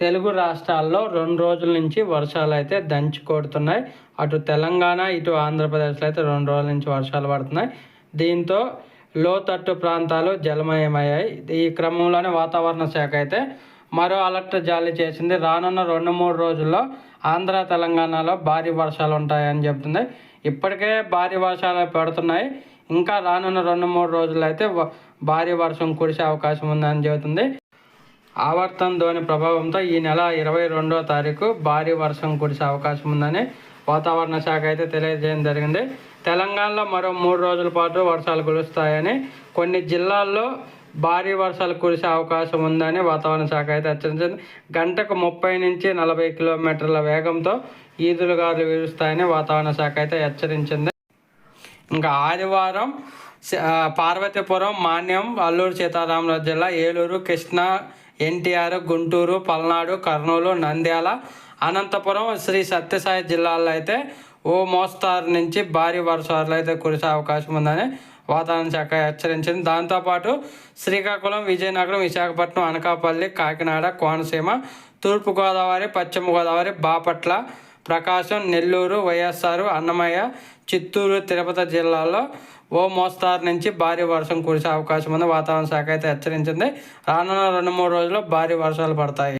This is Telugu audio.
తెలుగు రాష్ట్రాల్లో రెండు రోజుల నుంచి వర్షాలు అయితే దంచి కొడుతున్నాయి. అటు తెలంగాణ ఇటు ఆంధ్రప్రదేశ్లో అయితే రెండు రోజుల నుంచి వర్షాలు పడుతున్నాయి. దీంతో లోతట్టు ప్రాంతాలు జలమయమయ్యాయి. ఈ క్రమంలోనే వాతావరణ శాఖ అయితే మరో అలర్ట్ జారీ చేసింది. రానున్న రెండు మూడు రోజుల్లో ఆంధ్ర తెలంగాణలో భారీ వర్షాలు ఉంటాయని చెప్తుంది ఇప్పటికే భారీ వర్షాలు పడుతున్నాయి. ఇంకా రానున్న రెండు మూడు రోజుల్లో అయితే భారీ వర్షం కురిసే అవకాశం ఉందని చెబుతుంది. ఆవర్తన ధోని ప్రభావంతో ఈ నెల ఇరవై రెండో తారీఖు భారీ వర్షం కురిసే అవకాశం ఉందని వాతావరణ శాఖ అయితే తెలియజేయడం జరిగింది. తెలంగాణలో మరో మూడు రోజుల పాటు వర్షాలు కురుస్తాయని కొన్ని జిల్లాల్లో భారీ వర్షాలు కురిసే అవకాశం ఉందని వాతావరణ శాఖ అయితే హెచ్చరించింది. గంటకు ముప్పై నుంచి నలభై కిలోమీటర్ల వేగంతో ఈదురుగాలు వీరుస్తాయని వాతావరణ శాఖ అయితే హెచ్చరించింది. ఇంకా ఆదివారం పార్వతీపురం మాన్యం అల్లూరు సీతారామరాజు జిల్లా ఏలూరు కృష్ణా ఎన్టీఆర్ గుంటూరు పల్నాడు కర్నూలు నంద్యాల అనంతపురం శ్రీ సత్యసాయి జిల్లాల్లో అయితే ఓ మోస్తారు నుంచి భారీ వర్షాలు అయితే కురిసే అవకాశం ఉందని వాతావరణ శాఖ హెచ్చరించింది. దాంతోపాటు శ్రీకాకుళం విజయనగరం విశాఖపట్నం అనకాపల్లి కాకినాడ కోనసీమ తూర్పుగోదావరి పశ్చిమ గోదావరి బాపట్ల ప్రకాశం నెల్లూరు వైఎస్ఆర్ అన్నమయ్య చిత్తూరు తిరుపతి జిల్లాల్లో ఓ మోస్తారు నుంచి భారీ వర్షం కురిసే అవకాశం ఉంది వాతావరణ శాఖ అయితే హెచ్చరించింది. రానున్న రెండు మూడు రోజుల్లో భారీ వర్షాలు పడతాయి.